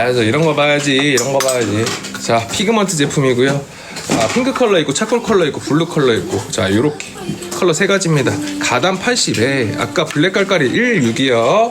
봐야죠. 이런 거 봐야지. 이런 거 봐야지. 자, 피그먼트 제품이고요. 아, 핑크 컬러 있고 차콜 컬러 있고 블루 컬러 있고 자, 요렇게 컬러 세 가지입니다. 가단 80에 아까 블랙 깔깔이 16이요.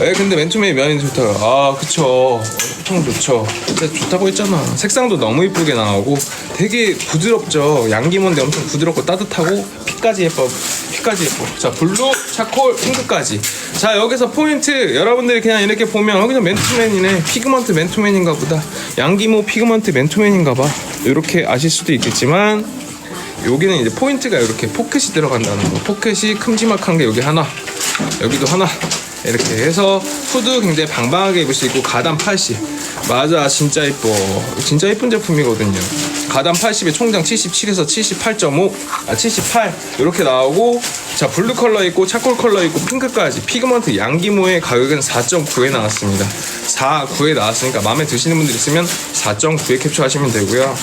에 근데 맨투맨이 면이 좋다고. 아, 그쵸. 엄청 좋죠. 진짜 좋다고 했잖아. 색상도 너무 이쁘게 나오고 되게 부드럽죠. 양기몬데 엄청 부드럽고 따뜻하고 피까지 예뻐. 피까지 예뻐. 자, 블루, 차콜, 핑크까지. 자, 여기서 포인트. 여러분들이 그냥 이렇게 보면 여기서 맨투맨이네. 피그먼트 맨투맨인가 보다. 양기모 피그먼트 맨투맨인가 봐. 이렇게 아실 수도 있겠지만 여기는 이제 포인트가 이렇게 포켓이 들어간다는 거. 포켓이 큼지막한 게 여기 하나, 여기도 하나. 이렇게 해서 후드 굉장히 방방하게 입을 수 있고 가단 80. 맞아, 진짜 이뻐. 진짜 이쁜 제품이거든요. 가단 80에 총장 77에서 78.5, 아 78 이렇게 나오고 자 블루 컬러 있고 차콜 컬러 있고 핑크까지 피그먼트 양기모의 가격은 4.9에 나왔습니다. 4.9에 나왔으니까 마음에 드시는 분들 있으면 4.9에 캡처하시면 되고요.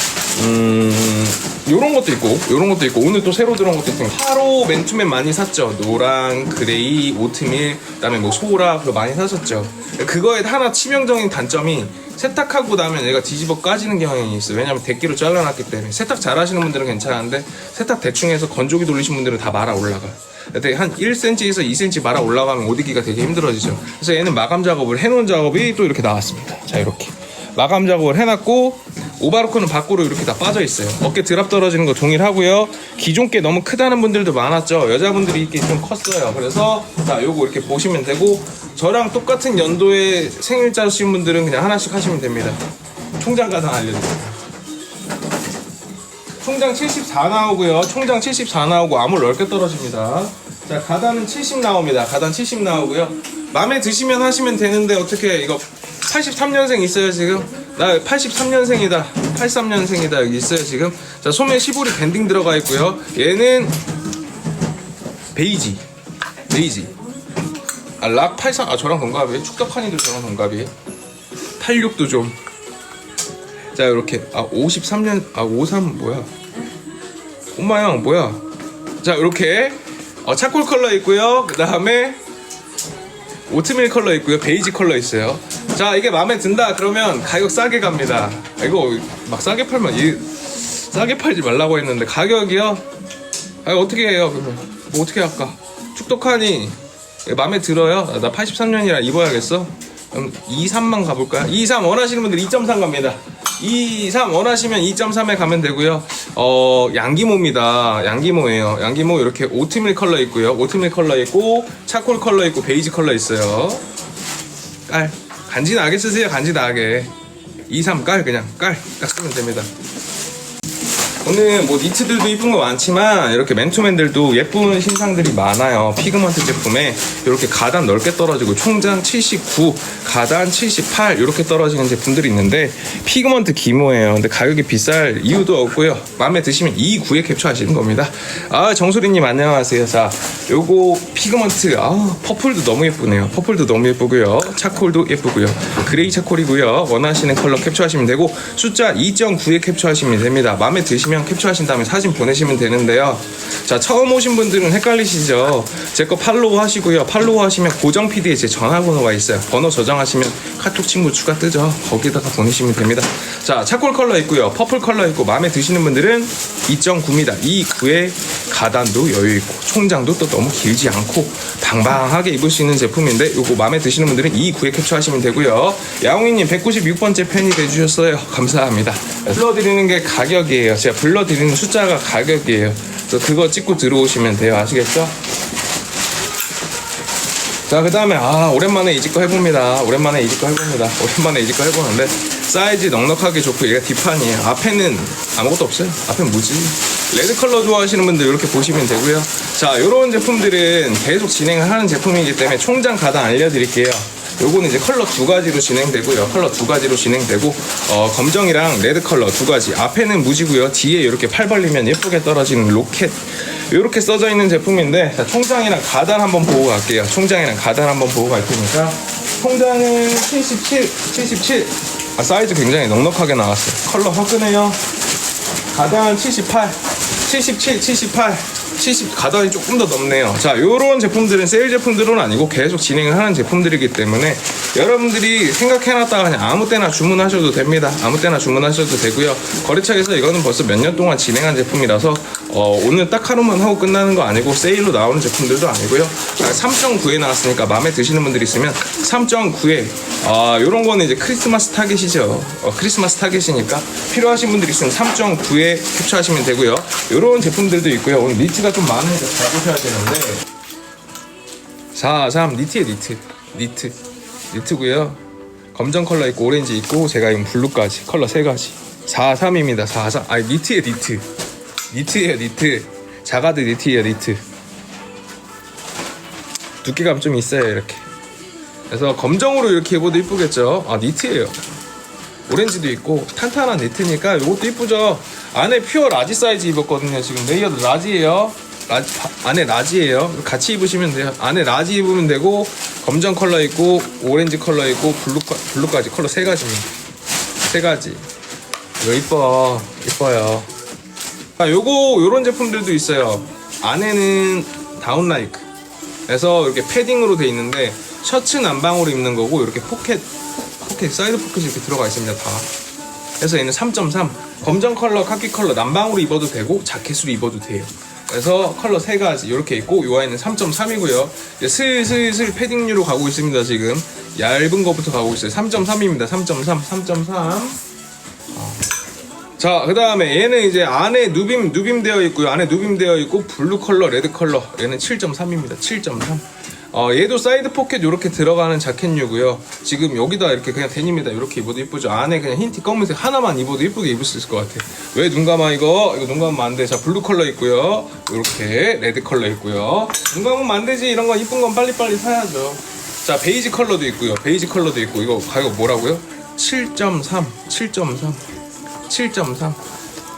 음, 요런 것도 있고, 요런 것도 있고, 오늘 또 새로 들어온 것도 있고, 하로 맨투맨 많이 샀죠. 노랑, 그레이, 오트밀, 그 다음에 뭐 소라, 그거 많이 사셨죠. 그거에 하나 치명적인 단점이 세탁하고 나면 얘가 뒤집어 까지는 경향이 있어요. 왜냐면 대기로 잘라놨기 때문에. 세탁 잘 하시는 분들은 괜찮은데, 세탁 대충 해서 건조기 돌리신 분들은 다 말아 올라가요. 근데 한 1cm에서 2cm 말아 올라가면 옷 입기가 되게 힘들어지죠. 그래서 얘는 마감 작업을 해놓은 작업이 또 이렇게 나왔습니다. 자, 이렇게. 마감 작업을 해놨고 오바로크는 밖으로 이렇게 다 빠져 있어요. 어깨 드랍 떨어지는 거 동일하고요. 기존 게 너무 크다는 분들도 많았죠. 여자분들이 이게 좀 컸어요. 그래서 자 요거 이렇게 보시면 되고 저랑 똑같은 연도에 생일자신 분들은 그냥 하나씩 하시면 됩니다. 총장 가상 알려드릴게요. 총장 74 나오고요. 총장 74 나오고 암홀 넓게 떨어집니다. 자, 가단은 70 나옵니다. 가단 70 나오고요. 마음에 드시면 하시면 되는데 어떻게 이거 83년생 있어요 지금? 나 83년생이다. 83년생이다 여기 있어요 지금. 자, 소매 시보리 밴딩 들어가 있고요. 얘는 베이지. 베이지. 아, 락 83. 아, 저랑 동갑이에요. 축덕한이도 저랑 동갑이에요. 86도 좀. 자 이렇게 아 53년 아 53 뭐야 엄마 형 뭐야 자 이렇게 어, 차콜 컬러 있고요 그 다음에 오트밀 컬러 있고요 베이지 컬러 있어요 자 이게 마음에 든다 그러면 가격 싸게 갑니다 아, 이거 막 싸게 팔면 이 싸게 팔지 말라고 했는데 가격이요 아 어떻게 해요 그러면 뭐 어떻게 할까 축덕하니 마음에 들어요 아, 나 83년이라 입어야겠어 그럼 2, 3만 가볼까요? 2, 3 원하시는 분들 2.3 갑니다. 2, 3 원하시면 2.3에 가면 되고요. 어, 양기모입니다. 양기모예요. 양기모 이렇게 오트밀 컬러 있고요. 오트밀 컬러 있고 차콜 컬러 있고 베이지 컬러 있어요. 깔. 간지 나게 쓰세요. 간지 나게. 2, 3 깔 그냥 깔. 딱 쓰면 됩니다. 오늘 뭐 니트들도 이쁜 거 많지만 이렇게 맨투맨들도 예쁜 신상들이 많아요. 피그먼트 제품에 이렇게 가단 넓게 떨어지고 총장 79, 가단 78 이렇게 떨어지는 제품들이 있는데 피그먼트 기모예요. 근데 가격이 비쌀 이유도 없고요. 마음에 드시면 이 구에 캡처하시는 겁니다. 아 정수리님 안녕하세요. 자 요거 피그먼트 아 퍼플도 너무 예쁘네요. 퍼플도 너무 예쁘고요. 차콜도 예쁘고요. 그레이 차콜이고요. 원하시는 컬러 캡처하시면 되고 숫자 2.9에 캡처하시면 됩니다. 마음에 드시면 캡처하신 다음에 사진 보내시면 되는데요. 자 처음 오신 분들은 헷갈리시죠? 제 거 팔로우 하시고요. 팔로우 하시면 고정 PD에 제 전화번호가 있어요. 번호 저장하시면 카톡 친구 추가 뜨죠. 거기다가 보내시면 됩니다. 자 차콜 컬러 있고요. 퍼플 컬러 있고 마음에 드시는 분들은 2.9입니다. 이 9에 가단도 여유 있고 총장도 또 너무 길지 않고 방방하게 입을 수 있는 제품인데 요거 마음에 드시는 분들은 이 9에 캡처하시면 되고요. 야옹이님 196번째 팬이 돼주셨어요. 감사합니다. 불러드리는 게 가격이에요. 제가 불러드리는 숫자가 가격이에요. 그래서 그거 찍고 들어오시면 돼요. 아시겠죠? 자, 그 다음에, 아, 오랜만에 이집 거 해봅니다. 오랜만에 이집 거 해봅니다. 오랜만에 이집 거 해보는데, 사이즈 넉넉하게 좋고, 얘가 뒷판이에요. 앞에는 아무것도 없어요. 앞엔 뭐지? 레드 컬러 좋아하시는 분들 이렇게 보시면 되고요. 자, 요런 제품들은 계속 진행을 하는 제품이기 때문에 총장 가단 알려드릴게요. 요거는 이제 컬러 두 가지로 진행되고요. 컬러 두 가지로 진행되고, 어, 검정이랑 레드 컬러 두 가지. 앞에는 무지고요. 뒤에 이렇게 팔 벌리면 예쁘게 떨어지는 로켓. 이렇게 써져 있는 제품인데 자, 총장이랑 가단 한번 보고 갈게요. 총장이랑 가단 한번 보고 갈 테니까 총장은 77, 77. 아, 사이즈 굉장히 넉넉하게 나왔어요. 컬러 화끈해요. 가단 78, 77, 78, 70 가단이 조금 더 넘네요. 자, 요런 제품들은 세일 제품들은 아니고 계속 진행을 하는 제품들이기 때문에 여러분들이 생각해놨다가 그냥 아무 때나 주문하셔도 됩니다. 아무 때나 주문하셔도 되고요. 거래처에서 이거는 벌써 몇 년 동안 진행한 제품이라서 어, 오늘 딱 하루만 하고 끝나는 거 아니고 세일로 나오는 제품들도 아니고요. 3.9에 나왔으니까 마음에 드시는 분들 있으면 3.9에 아, 요런 거는 이제 크리스마스 타겟이죠. 어, 크리스마스 타겟이니까 필요하신 분들 있으면 3.9에 캡처하시면 되고요. 요런 제품들도 있고요. 오늘 니트가 좀 많으니까 잘 보셔야 되는데 4, 3 니트에 니트 니트 니트고요. 검정 컬러 있고 오렌지 있고 제가 입은 블루까지 컬러 세 가지. 4, 3입니다 4, 3 아니 니트에 니트. 니트예요 니트. 자가드 니트예요 니트. 두께감 좀 있어요 이렇게. 그래서 검정으로 이렇게 입어도 이쁘겠죠? 아 니트예요. 오렌지도 있고 탄탄한 니트니까 이것도 이쁘죠? 안에 퓨어 라지 사이즈 입었거든요 지금. 레이어드 라지예요 라지, 바- 안에 라지예요. 같이 입으시면 돼요. 안에 라지 입으면 되고 검정 컬러 있고 오렌지 컬러 있고 블루, 블루까지 컬러 세 가지입니다. 세 가지. 이거 이뻐. 이뻐요. 아, 요거 요런 제품들도 있어요. 안에는 다운 라이크. 그래서 이렇게 패딩으로 돼 있는데 셔츠 난방으로 입는 거고 이렇게 포켓 포켓 사이드 포켓이 이렇게 들어가 있습니다 다. 그래서 얘는 3.3 검정 컬러 카키 컬러 난방으로 입어도 되고 자켓으로 입어도 돼요 그래서 컬러 세 가지 이렇게 있고 요 아이는 3.3이고요 이제 슬슬슬 패딩류로 가고 있습니다 지금 얇은 거부터 가고 있어요 3.3입니다 3.3 3.3 자, 그 다음에 얘는 이제 안에 누빔, 누빔 되어 있고요. 안에 누빔 되어 있고, 블루 컬러, 레드 컬러. 얘는 7.3입니다. 7.3. 어, 얘도 사이드 포켓 이렇게 들어가는 자켓류고요. 지금 여기다 이렇게 그냥 데님에다 이렇게 입어도 이쁘죠. 안에 그냥 흰티 검은색 하나만 입어도 이쁘게 입을 수 있을 것 같아. 왜 눈 감아 이거? 이거 눈 감으면 안 돼. 자, 블루 컬러 있고요. 이렇게 레드 컬러 있고요. 눈 감으면 안 되지. 이런 거 이쁜 건 빨리빨리 사야죠. 자, 베이지 컬러도 있고요. 베이지 컬러도 있고, 이거 가격 뭐라고요? 7.3, 7.3. 7.3.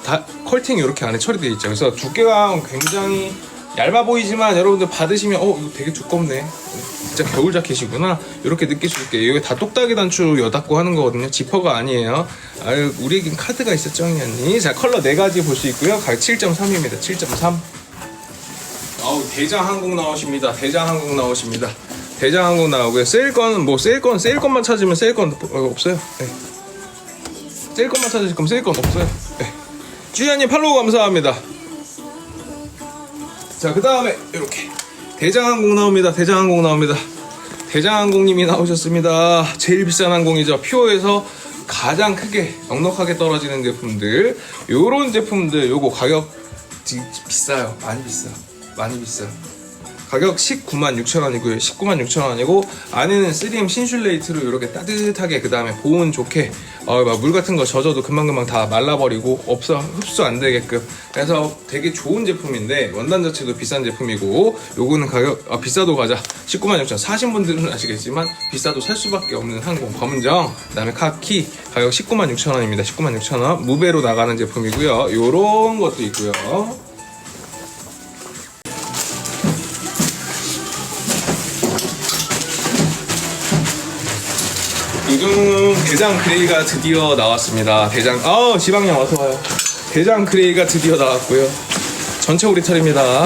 다 컬팅이 이렇게 안에 처리되어 있죠. 그래서 두께가 굉장히 얇아 보이지만 여러분들 받으시면 어 이거 되게 두껍네. 진짜 겨울 자켓이구나. 이렇게 수 있게 이게 다 똑딱이 단추 여닫고 하는 거거든요. 지퍼가 아니에요. 아유 우리에겐 카드가 있었죠, 형님. 자 컬러 네 가지 볼 수 있고요. 가격 7.3입니다. 7.3. 아우 대장항공 나오십니다. 대장항공 나오십니다. 대장항공 나오고요. 세일건 뭐 세일 건 세일 건만 찾으면 세일건 어, 없어요. 네. 세일 것만 찾으실 거면 세일 건 없어요. 네. 주희아님 팔로우 감사합니다. 자, 그 다음에 이렇게 대장항공 나옵니다. 대장항공 나옵니다. 대장항공님이 나오셨습니다. 제일 비싼 항공이죠. 퓨어에서 가장 크게 넉넉하게 떨어지는 제품들. 요런 제품들 요거 가격 지- 비싸요. 많이 비싸. 많이 비싸. 가격 19만 6천 원이고요. 19만 6천 원이고 안에는 3M 신슐레이트로 이렇게 따뜻하게 그 다음에 보온 좋게 어, 막물 같은 거 젖어도 금방금방 다 말라버리고 없어 흡수 안 되게끔 그래서 되게 좋은 제품인데 원단 자체도 비싼 제품이고 요거는 가격 아, 비싸도 가자 19만 6천 사신 분들은 아시겠지만 비싸도 살 수밖에 없는 항공 검정 그 다음에 카키 가격 19만 6천 원입니다. 19만 6천 원 무배로 나가는 제품이고요. 요런 것도 있고요. 요즘 대장 그레이가 드디어 나왔습니다. 대장, 아 지방령 어서 와요. 대장 그레이가 드디어 나왔고요. 전체 오리털입니다.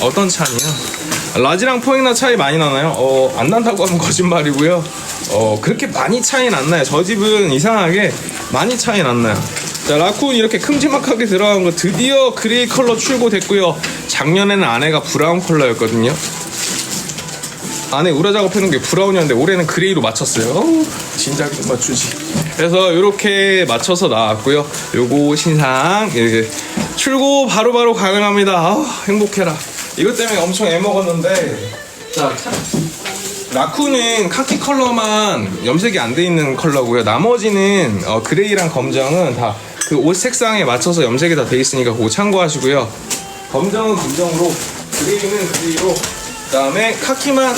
어떤 차이요? 라지랑 포획나 차이 많이 나나요? 어, 안 난다고 하면 거짓말이고요. 어, 그렇게 많이 차이는 안 나요. 저 집은 이상하게 많이 차이는 안 나요. 자, 라쿤 이렇게 큼지막하게 들어간 거 드디어 그레이 컬러 출고됐고요. 작년에는 안에가 브라운 컬러였거든요. 안에 우라 작업해놓은 게 브라운이었는데 올해는 그레이로 맞췄어요. 진작에 좀 맞추지. 그래서 이렇게 맞춰서 나왔고요. 요거 신상 이렇게 출고 바로바로 가능합니다. 아우, 행복해라. 이것 때문에 엄청 애 먹었는데 자 라쿤은 카키 컬러만 염색이 안 돼 있는 컬러고요. 나머지는 어, 그레이랑 검정은 다 그 옷 색상에 맞춰서 염색이 다 돼 있으니까 그거 참고하시고요. 검정은 검정으로, 그레이는 그레이로, 그다음에 카키만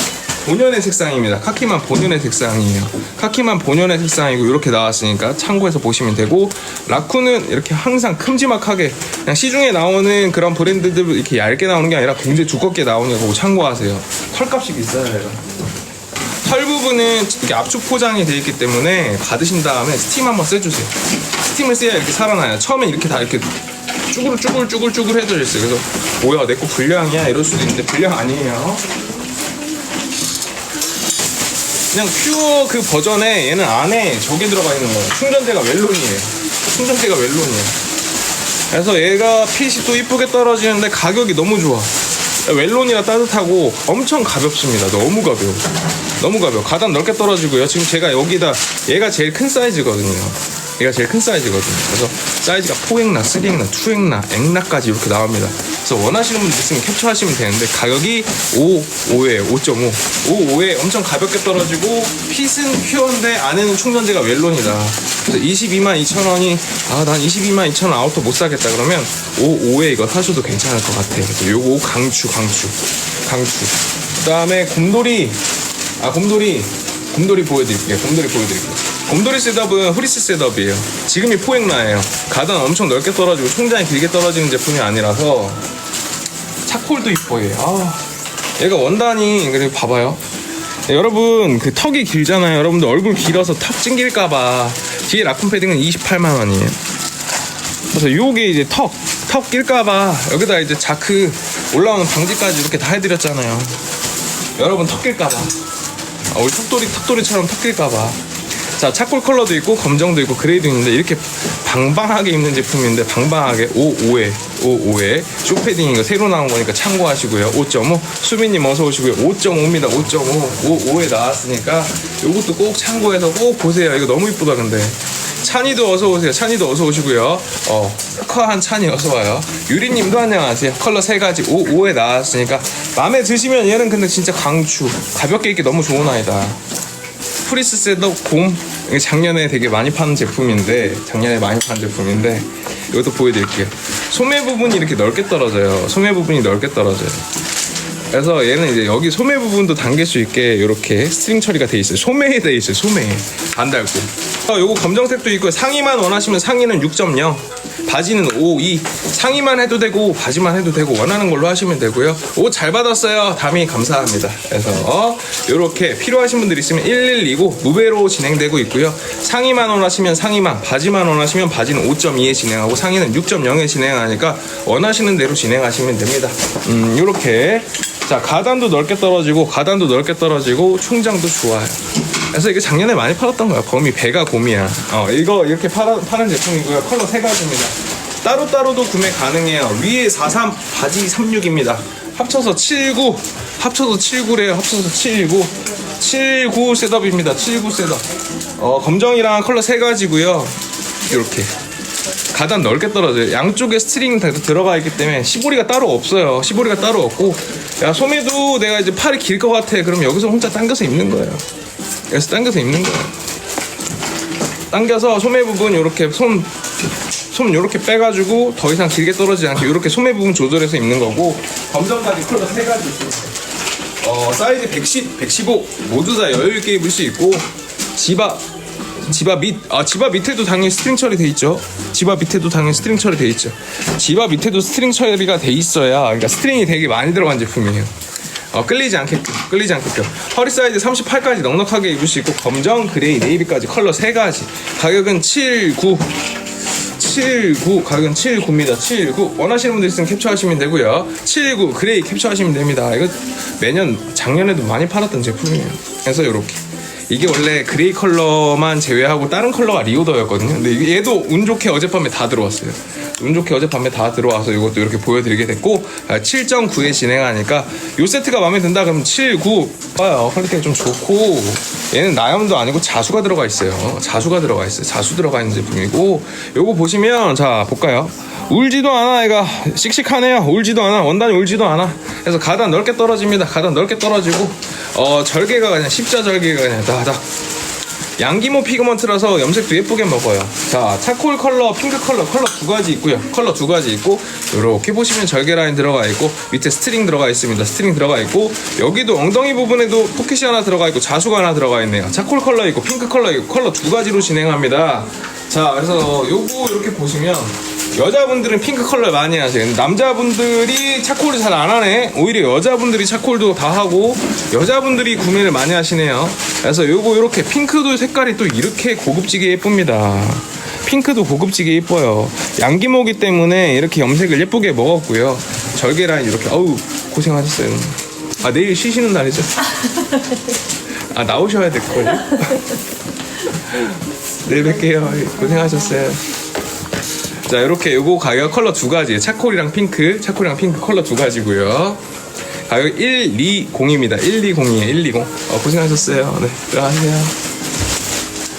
본연의 색상입니다. 카키만 본연의 색상이에요. 카키만 본연의 색상이고 이렇게 나왔으니까 참고해서 보시면 되고 라쿤은 이렇게 항상 큼지막하게 그냥 시중에 나오는 그런 브랜드들 이렇게 얇게 나오는 게 아니라 굉장히 두껍게 나오는 거 참고하세요. 털값이 비싸요. 털 부분은 이렇게 압축 포장이 되어 있기 때문에 받으신 다음에 스팀 한번 쐬주세요. 스팀을 쐬야 이렇게 살아나요. 처음에 이렇게 다 이렇게 쭈글 쭈글 쭈글 쭈글 해져 있어요. 그래서 뭐야 내 거 불량이야 이럴 수도 있는데 불량 아니에요. 그냥 퓨어 그 버전에 얘는 안에 저게 들어가 있는 거예요. 충전재가 웰론이에요. 충전재가 웰론이에요. 그래서 얘가 핏이 또 이쁘게 떨어지는데 가격이 너무 좋아. 웰론이라 따뜻하고 엄청 가볍습니다. 너무 가벼워. 너무 가벼워. 가단 넓게 떨어지고요. 지금 제가 여기다 얘가 제일 큰 사이즈거든요. 얘가 제일 큰 사이즈거든요. 그래서 사이즈가 4엑나, 3엑나, 2엑나, 엑나까지 이렇게 나옵니다. 그래서 원하시는 분들 있으면 캡처하시면 되는데 가격이 5, 5예요. 5.5. 5, 5에 엄청 가볍게 떨어지고 핏은 퓨어인데 안에는 충전재가 웰론이다. 그래서 22만 2천 원이 아 난 22만 2천 원 아우터 못 사겠다 그러면 5, 5에 이거 사셔도 괜찮을 것 같아. 그래서 요거 강추, 강추, 강추. 그다음에 곰돌이 아 곰돌이 곰돌이 보여드릴게요. 곰돌이 보여드릴게요. 곰돌이 셋업은 후리스 셋업이에요. 지금이 포획나예요. 가단 엄청 넓게 떨어지고 총장이 길게 떨어지는 제품이 아니라서 차콜도 이뻐요. 아, 얘가 원단이 그리고 봐봐요. 네, 여러분 그 턱이 길잖아요. 여러분들 얼굴 길어서 턱 찡길까봐 뒤에 라쿤 패딩은 28만 원이에요. 그래서 요게 이제 턱, 턱 낄까봐 여기다 이제 자크 올라오는 방지까지 이렇게 다 해드렸잖아요. 여러분 턱 낄까봐. 아, 우리 턱돌이, 턱돌이처럼 턱 낄까봐. 자, 차콜 컬러도 있고, 검정도 있고, 그레이도 있는데, 이렇게 방방하게 입는 제품인데, 방방하게 5, 5에, 5, 5에, 쇼패딩 이거 새로 나온 거니까 참고하시고요. 5.5. 수민님 어서 오시고요. 5.5입니다. 5.5. 5, 5에 나왔으니까, 요것도 꼭 참고해서 꼭 보세요. 이거 너무 이쁘다, 근데. 찬이도 어서 오세요. 찬이도 어서 오시고요. 어, 특화한 찬이 어서 와요. 유리님도 안녕하세요. 컬러 세 가지 5, 5에 나왔으니까 마음에 드시면 얘는 근데 진짜 강추. 가볍게 입기 너무 좋은 아이다. 프리스 셋업 곰 작년에 되게 많이 파는 제품인데 작년에 많이 파는 제품인데 이것도 보여드릴게요. 소매 부분이 이렇게 넓게 떨어져요. 소매 부분이 넓게 떨어져요. 그래서 얘는 이제 여기 소매 부분도 당길 수 있게 이렇게 스트링 처리가 돼 있어요. 소매에 돼 있어요. 소매에 안 달고. 어, 요거 검정색도 있고 상의만 원하시면 상의는 6.0, 바지는 5, 2. 상의만 해도 되고 바지만 해도 되고 원하는 걸로 하시면 되고요. 옷 잘 받았어요. 담이 감사합니다. 그래서 이렇게 필요하신 분들 있으면 112고 무배로 진행되고 있고요. 상의만 원하시면 상의만, 바지만 원하시면 바지는 5.2에 진행하고 상의는 6.0에 진행하니까 원하시는 대로 진행하시면 됩니다. 음, 이렇게 자 가단도 넓게 떨어지고 가단도 넓게 떨어지고 충장도 좋아요. 그래서 이게 작년에 많이 팔았던 거야. 범이 배가 곰이야. 어 이거 이렇게 팔아, 파는 제품이고요. 컬러 세 가지입니다. 따로따로도 구매 가능해요. 위에 43 바지 36입니다. 합쳐서 79 합쳐서 79래요. 합쳐서 79 79 셋업입니다. 79 셋업. 어 검정이랑 컬러 세 가지고요. 이렇게 가단 넓게 떨어져요. 양쪽에 스트링 다 들어가 있기 때문에 시보리가 따로 없어요. 시보리가 따로 없고 야 소매도 내가 이제 팔이 길 것 같아. 그럼 여기서 혼자 당겨서 입는 거예요. 여기서 당겨서 입는 거예요. 당겨서 소매 부분 이렇게 손, 손 이렇게 빼가지고 더 이상 길게 떨어지지 않게 이렇게 소매 부분 조절해서 입는 거고 검정까지 컬러 세 가지 있습니다. 어, 사이즈 110, 115 모두 다 여유 있게 입을 수 있고 지바 지바 밑, 아 지바 밑에도 당연히 스트링 처리돼 있죠. 지바 밑에도 당연히 스트링 처리돼 있죠. 지바 밑에도 스트링 처리가 돼 있어야, 그러니까 스트링이 되게 많이 들어간 제품이에요. 어, 끌리지 않게끔, 끌리지 않게끔. 허리 사이즈 38까지 넉넉하게 입을 수 있고 검정, 그레이, 네이비까지 컬러 세 가지. 가격은 79. 79 가격은 79입니다. 79 원하시는 분들 있으면 캡처하시면 되고요. 79 그레이 캡처하시면 됩니다. 이거 매년 작년에도 많이 팔았던 제품이에요. 그래서 이렇게 이게 원래 그레이 컬러만 제외하고 다른 컬러가 리오더였거든요. 근데 얘도 운 좋게 어젯밤에 다 들어왔어요. 운 좋게 어젯밤에 다 들어와서 이것도 이렇게 보여드리게 됐고 7.9에 진행하니까 요 세트가 마음에 든다 그러면 7.9 봐요. 퀄리티가 좀 좋고 얘는 나염도 아니고 자수가 들어가 있어요. 자수가 들어가 있어요. 자수 들어가 있는 제품이고 요거 보시면 자 볼까요? 울지도 않아 얘가. 씩씩하네요. 울지도 않아. 원단이 울지도 않아. 그래서 가단 넓게 떨어집니다. 가단 넓게 떨어지고. 어 절개가 그냥 십자 절개가 그냥 다다. 양기모 피그먼트라서 염색도 예쁘게 먹어요. 자 차콜 컬러 핑크 컬러. 컬러 두 가지 있고요. 컬러 두 가지 있고 이렇게 보시면 절개 라인 들어가 있고 밑에 스트링 들어가 있습니다. 스트링 들어가 있고 여기도 엉덩이 부분에도 포켓이 하나 들어가 있고 자수가 하나 들어가 있네요. 차콜 컬러 있고 핑크 컬러 있고 컬러 두 가지로 진행합니다. 자 그래서 요거 이렇게 보시면 여자분들은 핑크 컬러 많이 하세요. 근데 남자분들이 차콜을 잘 안 하네. 오히려 여자분들이 차콜도 다 하고 여자분들이 구매를 많이 하시네요. 그래서 요거 이렇게 핑크도 색깔이 또 이렇게 고급지게 예쁩니다. 핑크도 고급지게 예뻐요. 양기모기 때문에 이렇게 염색을 예쁘게 먹었고요. 절개 라인 이렇게 어우 고생하셨어요. 아 내일 쉬시는 날이죠? 아 나오셔야 될걸요? 내일 뵐게요 고생하셨어요 자 이렇게 요거 가격 컬러 두 가지. 차콜이랑 핑크 차콜이랑 핑크 컬러 두 가지고요. 가격 120입니다. 120이에요 120 어, 고생하셨어요. 네 들어가세요.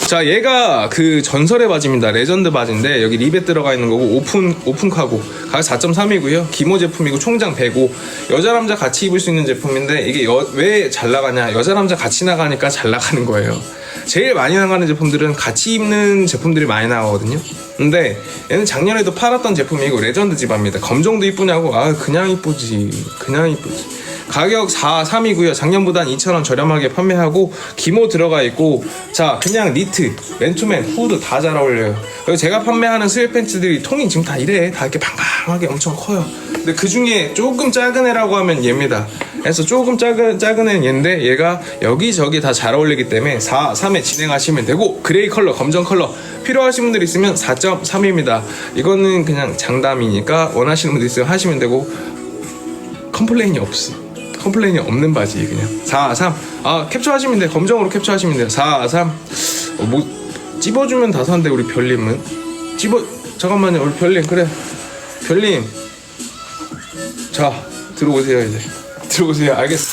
자 얘가 그 전설의 바지입니다. 레전드 바지인데 여기 립에 들어가 있는 거고 오픈 오픈 카고. 가격 4.3이고요. 기모 제품이고 총장 105 여자 남자 같이 입을 수 있는 제품인데 이게 왜 잘 나가냐? 여자 남자 같이 나가니까 잘 나가는 거예요 제일 많이 나가는 제품들은 같이 입는 제품들이 많이 나가거든요 근데 얘는 작년에도 팔았던 제품이고 레전드 지바입니다 검정도 이쁘냐고 아 그냥 이쁘지 그냥 이쁘지 가격 4, 3이고요. 작년보단 2,000원 저렴하게 판매하고 기모 들어가 있고 자 그냥 니트, 맨투맨, 후드 다 잘 어울려요. 그리고 제가 판매하는 스웨팬츠들이 통이 지금 다 이래. 다 이렇게 방방하게 엄청 커요. 근데 그 중에 조금 작은 애라고 하면 얘입니다. 그래서 조금 작은 작은 애는 얘인데 얘가 여기저기 다 잘 어울리기 때문에 4, 3에 진행하시면 되고 그레이 컬러, 검정 컬러 필요하신 분들 있으면 4.3입니다. 이거는 그냥 장담이니까 원하시는 분들 있으면 하시면 되고 컴플레인이 없어. 컴플레인이 없는 바지 그냥 4, 3. 아 캡처하시면 돼요. 검정으로 캡처하시면 돼요. 4, 3. 어, 뭐 찝어주면 다산데 우리 별님은 찝어 잠깐만요 우리 별님 그래 별님 자 들어오세요 이제 들어오세요 알겠어.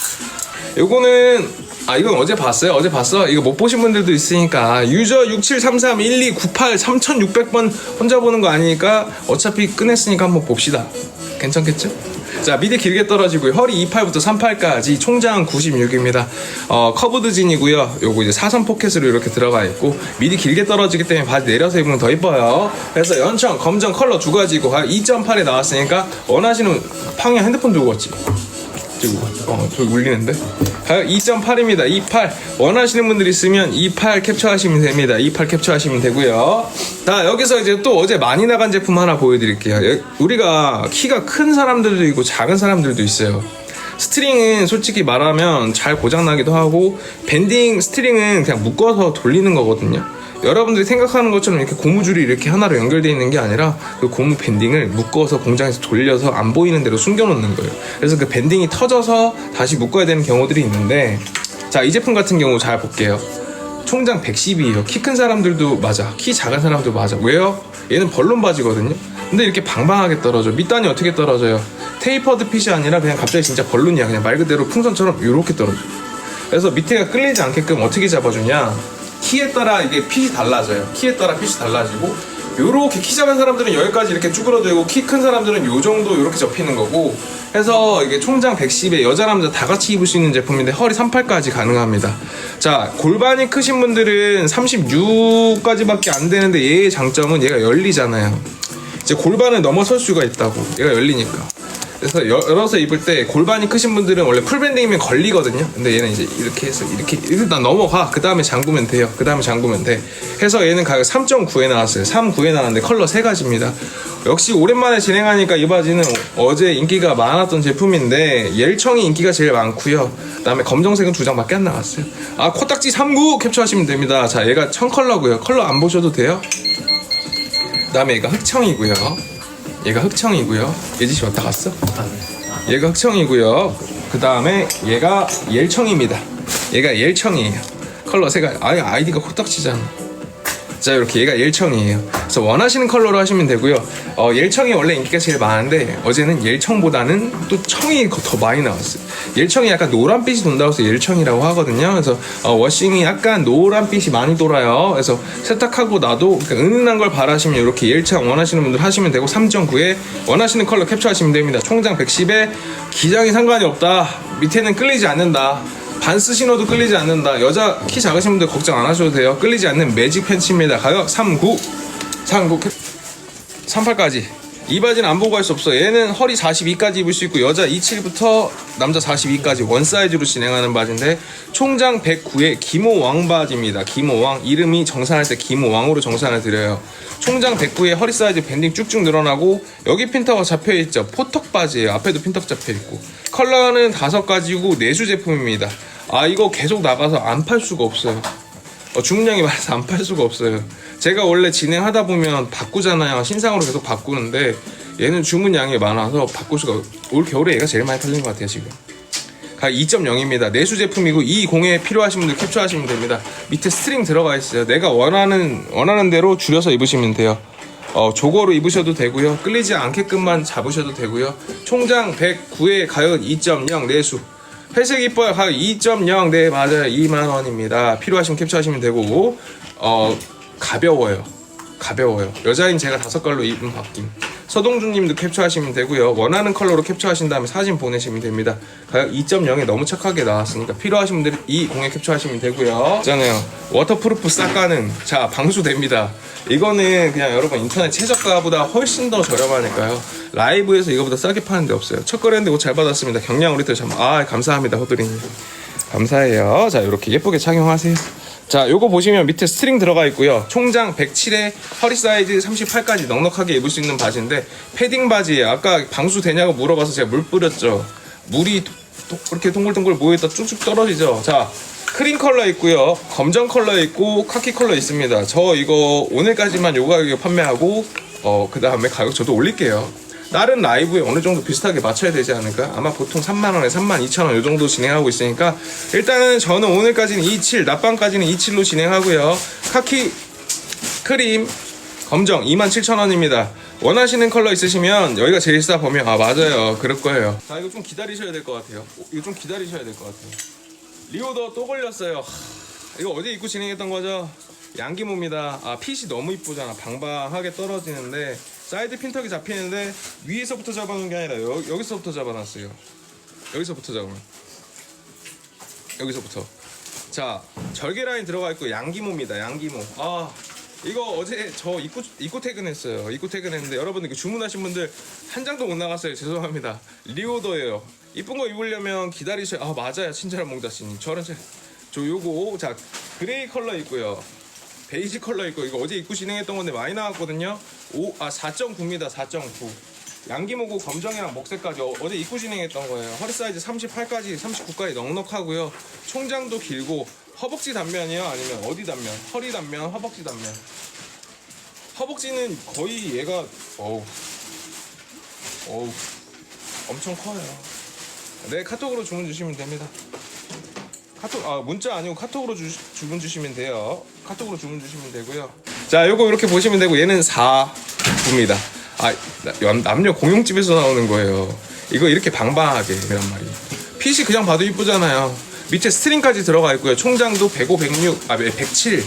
요거는 아 이건 어제 봤어요. 어제 봤어. 이거 못 보신 분들도 있으니까. 유저 67331298 3600번 혼자 보는 거 아니니까 어차피 끝냈으니까 한번 봅시다. 괜찮겠죠? 자 미리 길게 떨어지고요. 허리 28부터 38까지 총장 96입니다. 어 커브드 진이고요. 요거 이제 사선 포켓으로 이렇게 들어가 있고 미리 길게 떨어지기 때문에 바지 내려서 입으면 더 이뻐요. 그래서 연청 검정 컬러 두 가지고 2.8에 나왔으니까 원하시는 팡이 핸드폰 들고 왔지 지금. 어, 저 울리는데? 가격 2.8입니다. 28 원하시는 분들 있으면 28 캡처하시면 됩니다. 28 캡처하시면 되고요. 자 여기서 이제 또 어제 많이 나간 제품 하나 보여드릴게요. 여- 우리가 키가 큰 사람들도 있고 작은 사람들도 있어요. 스트링은 솔직히 말하면 잘 고장나기도 하고 밴딩 스트링은 그냥 묶어서 돌리는 거거든요 여러분들이 생각하는 것처럼 이렇게 고무줄이 이렇게 하나로 연결되어 있는 게 아니라 그 고무 밴딩을 묶어서 공장에서 돌려서 안 보이는 대로 숨겨놓는 거예요. 그래서 그 밴딩이 터져서 다시 묶어야 되는 경우들이 있는데 자 이 제품 같은 경우 잘 볼게요. 총장 110이에요. 키 큰 사람들도 맞아. 키 작은 사람도 맞아. 왜요? 얘는 벌론 바지거든요. 근데 이렇게 방방하게 떨어져. 밑단이 어떻게 떨어져요? 테이퍼드 핏이 아니라 그냥 갑자기 진짜 벌룬이야. 그냥 말 그대로 풍선처럼 이렇게 떨어져. 그래서 밑에가 끌리지 않게끔 어떻게 잡아주냐? 키에 따라 이게 핏이 달라져요. 키에 따라 핏이 달라지고 요렇게 키 작은 사람들은 여기까지 이렇게 쭈그러들고 키 큰 사람들은 요 정도 이렇게 접히는 거고 해서 이게 총장 110에 여자 남자 다 같이 입을 수 있는 제품인데 허리 38까지 가능합니다. 자 골반이 크신 분들은 36까지밖에 안 되는데 얘의 장점은 얘가 열리잖아요. 이제 골반을 넘어설 수가 있다고 얘가 열리니까. 그래서 여- 열어서 입을 때 골반이 크신 분들은 원래 풀밴딩이면 걸리거든요. 근데 얘는 이제 이렇게 해서 이렇게 일단 넘어가. 그 다음에 잠그면 돼요. 그 다음에 잠그면 돼. 해서 얘는 가격 3.9에 나왔어요. 3.9에 나왔는데 컬러 세 가지입니다. 역시 오랜만에 진행하니까 이 바지는 어제 인기가 많았던 제품인데 옐청이 인기가 제일 많고요. 그다음에 검정색은 두 장밖에 안 나왔어요. 아 코딱지 39 캡처하시면 됩니다. 자 얘가 청 컬러고요. 컬러 안 보셔도 돼요. 그다음에 얘가 흑청이고요. 얘가 흑청이고요. 예지 씨 왔다 갔어? 얘가 흑청이고요. 그 다음에 얘가 옐청입니다. 얘가 옐청이에요. 컬러. 아니 아이디가 코딱지잖아. 자 이렇게 얘가 옐청이에요. 그래서 원하시는 컬러로 하시면 되고요. 어, 옐청이 원래 인기가 제일 많은데 어제는 옐청보다는 또 청이 더 많이 나왔어요. 옐청이 약간 노란빛이 돈다고 해서 옐청이라고 하거든요. 그래서 어, 워싱이 약간 노란빛이 많이 돌아요. 그래서 세탁하고 나도 그러니까 은은한 걸 바라시면 이렇게 옐청 원하시는 분들 하시면 되고 3.9에 원하시는 컬러 캡처하시면 됩니다. 총장 110에 기장이 상관이 없다. 밑에는 끌리지 않는다. 반스 신어도 끌리지 않는다. 여자 키 작으신 분들 걱정 안 하셔도 돼요. 끌리지 않는 매직 팬츠입니다. 가격 39. 39. 38까지. 이 바지는 안 보고 할수 없어. 얘는 허리 42까지 입을 수 있고 여자 27부터 남자 42까지 원 사이즈로 진행하는 바지인데 총장 109의 기모왕 바지입니다. 기모왕 이름이 정산할 때 기모왕으로 정산을 드려요. 총장 109의 허리 사이즈 밴딩 쭉쭉 늘어나고 여기 핀터가 잡혀 있죠. 포턱 바지예요. 앞에도 핀턱 잡혀 있고 컬러는 다섯 가지고 내수 제품입니다. 아 이거 계속 나가서 안 팔 수가 없어요. 어, 주문량이 많아서 안 팔 수가 없어요. 제가 원래 진행하다 보면 바꾸잖아요. 신상으로 계속 바꾸는데 얘는 주문량이 많아서 바꿀 수가 없- 올 겨울에 얘가 제일 많이 팔린 것 같아요 지금. 가 2.0입니다. 내수 제품이고 이 공에 필요하신 분들 캡처하시면 됩니다. 밑에 스트링 들어가 있어요. 내가 원하는 원하는 대로 줄여서 입으시면 돼요. 어, 조거로 입으셔도 되고요. 끌리지 않게끔만 잡으셔도 되고요. 총장 109에 가격 2.0 내수. 회색 이뻐요. 가격 2.0. 네, 맞아요. 2만 원입니다. 필요하시면 캡처하시면 되고 어, 가벼워요. 가벼워요. 여자인 제가 다섯 걸로 입은 바뀜. 서동준님도 캡처하시면 되고요. 원하는 컬러로 캡처하신 다음에 사진 보내시면 됩니다. 가격 2.0에 너무 착하게 나왔으니까 필요하신 분들은 이 공에 캡처하시면 되고요. 있잖아요. 워터프루프 싹 가는 자 방수됩니다. 이거는 그냥 여러분 인터넷 최저가보다 훨씬 더 저렴하니까요. 라이브에서 이거보다 싸게 파는 데 없어요. 첫 거래인데 옷 잘 받았습니다. 경량 우리 들 참 아 감사합니다 호드리님. 감사해요. 자 이렇게 예쁘게 착용하세요. 자, 요거 보시면 밑에 스트링 들어가 있고요. 총장 107에 허리 사이즈 38까지 넉넉하게 입을 수 있는 바지인데 패딩 바지예요. 아까 방수 되냐고 물어봐서 제가 물 뿌렸죠. 물이 이렇게 동글동글 모여있다 쭉쭉 떨어지죠. 자, 크림 컬러 있고요. 검정 컬러 있고 카키 컬러 있습니다. 저 이거 오늘까지만 요 가격에 판매하고 어, 그 다음에 가격 저도 올릴게요. 다른 라이브에 어느 정도 비슷하게 맞춰야 되지 않을까? 아마 보통 3만원에 3만 2천원 요 정도 진행하고 있으니까 일단은 저는 오늘까지는 27, 낮밤까지는 27로 진행하고요. 카키 크림 검정 27,000원입니다. 원하시는 컬러 있으시면 여기가 제일 싸 보면 아 맞아요 그럴 거예요. 자 이거 좀 기다리셔야 될 것 같아요. 어, 이거 좀 기다리셔야 될 것 같아요. 리오더 또 걸렸어요. 하, 이거 어제 입고 진행했던 거죠? 양기모입니다. 아 핏이 너무 이쁘잖아. 방방하게 떨어지는데 사이드 핀턱이 잡히는데 위에서부터 잡아놓은 게 아니라 여, 여기서부터 잡아놨어요. 여기서부터 잡으면 여기서부터. 자 절개 라인 들어가 있고 양기모입니다. 양기모. 아 이거 어제 저 입고 입고 퇴근했어요. 입고 퇴근했는데 여러분들 그 주문하신 분들 한 장도 못 나갔어요. 죄송합니다. 리오더예요. 이쁜 거 입으려면 기다리셔야. 아 맞아요. 친절한 몽자씨님. 제, 저 요거 자 그레이 컬러 있고요. 베이지 컬러 있고 이거 어제 입고 진행했던 건데 많이 나왔거든요. 5, 아 4.9입니다. 4.9. 양기모고 검정이랑 목색까지 어, 어제 입고 진행했던 거예요. 허리 사이즈 38까지 39까지 넉넉하고요. 총장도 길고 허벅지 단면이요? 아니면 어디 단면? 허리 단면, 허벅지 단면. 허벅지는 거의 얘가 어우 어우 엄청 커요. 네 카톡으로 주문 주시면 됩니다. 카톡 아 문자 아니고 카톡으로 주, 주문 주시면 돼요. 카톡으로 주문 주시면 되고요. 자, 요거 이렇게 보시면 되고 얘는 4부입니다. 아, 남- 남녀 공용집에서 나오는 거예요. 이거 이렇게 방방하게 이란 말이에요. 핏이 그냥 봐도 이쁘잖아요. 밑에 스트링까지 들어가 있고요. 총장도 105, 106, 아, 107.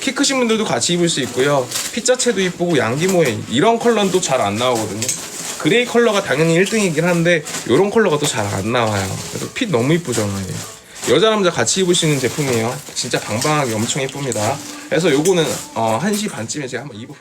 키 크신 분들도 같이 입을 수 있고요. 핏 자체도 이쁘고 양기모에 이런 컬러는 또 잘 안 나오거든요. 그레이 컬러가 당연히 1등이긴 한데 이런 컬러가 또 잘 안 나와요. 그래서 핏 너무 이쁘잖아요. 여자 남자 같이 있는 제품이에요. 진짜 방방하게 엄청 예쁩니다. 그래서 요거는 어, 1시 반쯤에 제가 한번 입어